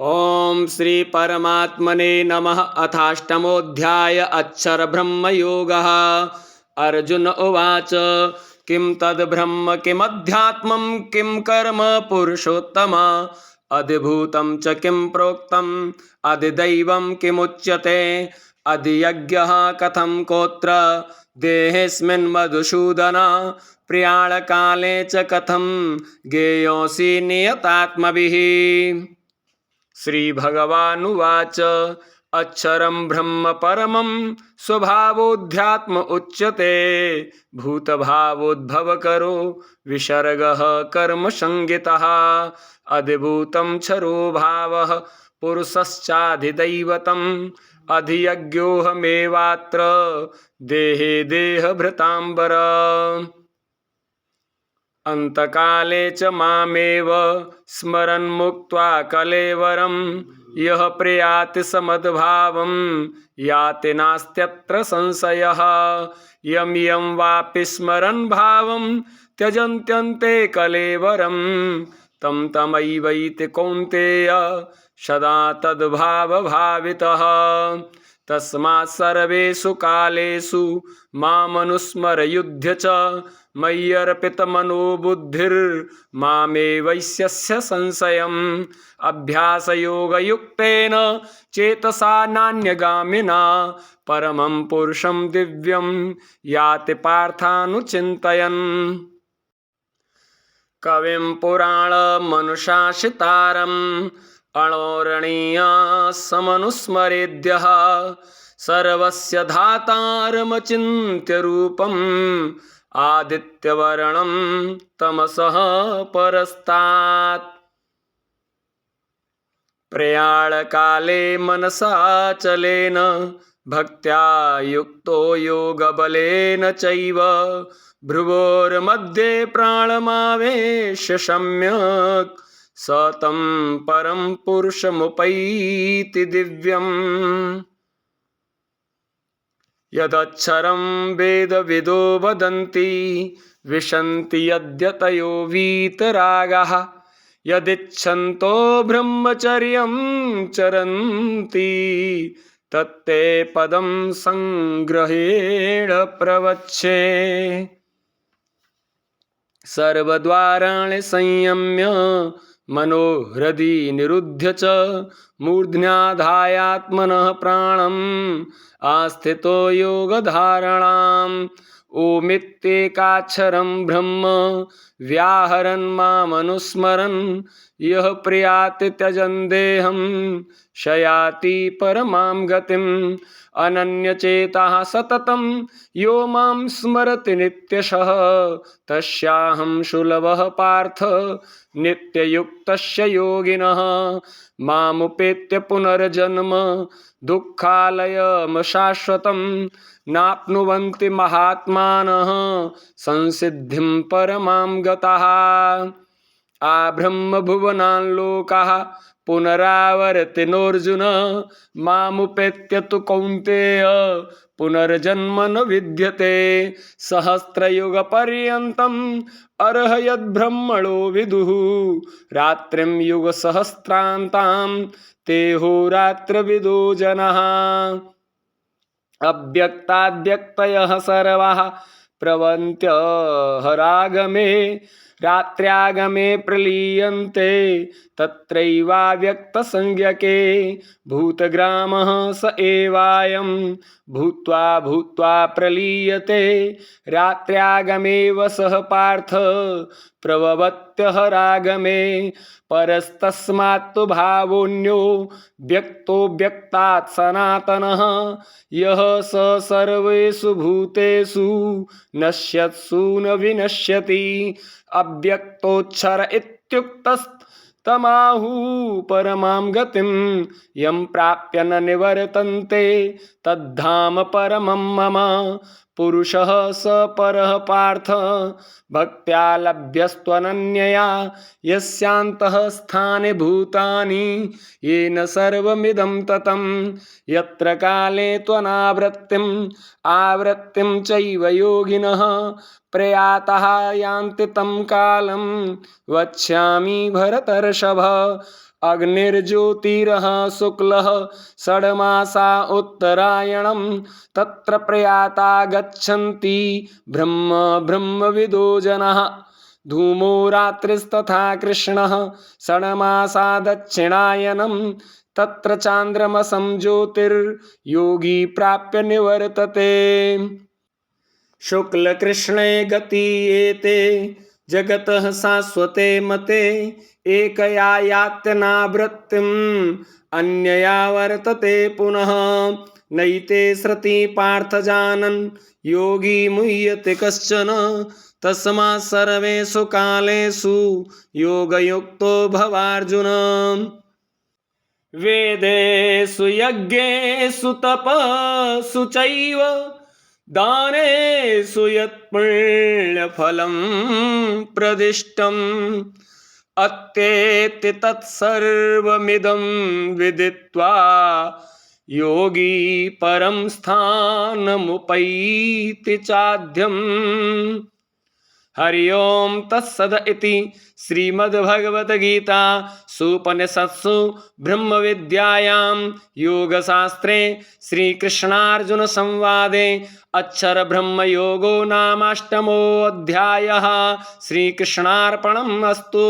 ॐ श्रीपरमात्मने नमः। अथाष्टमोऽध्याय अक्षरब्रह्मयोगः। अर्जुन उवाच, किं तद्ब्रह्म किमध्यात्मं, किं कर्म पुरुषोत्तम? अधिभूतं च किं प्रोक्तम्? अधिदैवं किमुच्यते? अधियज्ञः कथं कोत्र? देहेऽस्मिन् मधुसूदन, प्रियाळकाले च कथं गेयोऽसि नियतात्मभिः? श्रीभगवानुवाच। अक्षरं ब्रह्म परमं स्वभावोऽध्यात्म उच्यते। विसर्गः कर्मसंज्ञितः अधिभूतं क्षरो भावः पुरुषश्चाधिदैवतम्। अधियज्ञोऽहमेवात्र। देहे देहभृताम्बर। अन्तकाले च मामेव स्मरन्मुक्त्वा कलेवरं यः प्रयाति समद्भावं याति नास्त्यत्र संशयः। यं यं वापि स्मरन् भावं त्यजन्त्यन्ते कलेवरं। तं तमैवैति कौन्तेय सदा तद्भावभावितः। तस्मात् सर्वेषु कालेषु मामनुस्मरयुध्य च मय्यर्पितमनोबुद्धिर्मामेवैष्यस्य संशयम्। अभ्यासयोगयुक्तेन चेतसा नान्यगामिना परमं पुरुषं दिव्यं याति पार्थानुचिन्तयन्। कविं पुराणमनुशासितारम् अणोरणीया समनुस्मरेद्यः सर्वस्य धातारमचिन्त्य रूपम् आदित्यवर्णं तमसः परस्तात्। प्रयाणकाले मनसाचलेन भक्त्या युक्तो योगबलेन चैव। भ्रुवोर्मध्ये प्राणमावेश सम्यक् स तं परं पुरुषमुपैति दिव्यम् यदक्षरं वेदविदो वदन्ति विशन्ति यद्यतयो वीतरागः यदिच्छन्तो ब्रह्मचर्यं चरन्ति तत्ते पदं सङ्ग्रहेण प्रवच्छे। सर्वद्वाराणि संयम्य मनोहृदि निरुध्य च मूर्ध्न्याधायात्मनः प्राणम् आस्थितो योगधारणाम्। ओमित्येकाक्षरं ब्रह्म व्याहरन् मामनुस्मरन् यः प्रियाति त्यजन् देहं शयाति परमां गतिम्। अनन्यचेतः सततं यो माँ स्मरति नित्यशः। तस्याहं सुलभः पार्थ। नित्ययुक्तस्य योगिनः। मामुपेत्य पुनर्जन्म। दुःखालयं शाश्वतं नाप्नुवन्ति महात्मानः। संसिद्धिं परमां गतः। आब्रह्मभुवनान् लोकाः मामुपेत्य तु कौन्तेय पुनर्जन्म न विद्यते। सहस्रयुगपर्यन्तम् अर्हयद्ब्रह्मणो विदुः। रात्रिं युगसहस्रान्तां ते होरात्रविदो जनः। अव्यक्ताद्यक्तयः सर्वाः प्रवन्त्य हरागमे रात्र्यागमे प्रलीयन्ते तत्रैवाव्यक्तसंज्ञके भूतग्रामः स एवायं भूत्वा भूत्वा प्रलीयते रात्र्यागमेव सः पार्थ प्रभवत्यहरागमे परस्तस्मात्तु भावोऽन्यो व्यक्तो व्यक्तात् सनातनः यः स सर्वेषु भूतेषु नश्यत्सु न विनश्यति अव्यक्तोच्छर इत्युक्तस्तमाहु परमां गतिं यं प्राप्य न निवर्तन्ते तद्धाम परमं मम पुरुषः स परः पार्थ। भक्त्या लभ्यस्त्वनन्यया यस्यान्तः स्थाने भूतानि। येन सर्वमिदं ततं। यत्र काले त्वनावृत्तिम् आवृत्तिं चैव योगिनः। प्रयातः यान्ति तं कालं। वक्ष्यामि भरतर्षभ अग्निर्ज्योतिरः शुक्लः षड्मासा उत्तरायणं तत्र प्रयाता गच्छन्ति। ब्रह्म, ब्रह्मविदो जनाः। धूमो रात्रिस्तथा कृष्णः षण्मासा दक्षिणायनं तत्र चान्द्रमसं ज्योतिर्योगी प्राप्य निवर्तते। शुक्लकृष्णे गति एते जगतः शाश्वते मते एकया यात्यनावृत्तिम् अन्यया वर्तते पुनः। नैते श्रुति पार्थ जानन् योगी मुह्यते कश्चन। तस्मात् सर्वेषु कालेषु योगयुक्तो भवार्जुन। वेदेषु यज्ञेषु तपसु चैव दानेषु यत्पुण्यफलं प्रदिष्टम् अत्येति तत्सर्वमिदं विदित्वा योगी परं स्थानमुपैति चाद्यम् हरि ओम तत्सद इति श्रीमद्भगवद्गीता सुपनिषत्सु ब्रह्म विद्यायां योगशास्त्रे श्रीकृष्णार्जुन संवादे अक्षर ब्रह्म योगो नामाष्टमोऽध्यायः। श्रीकृष्णार्पणम् अस्तु।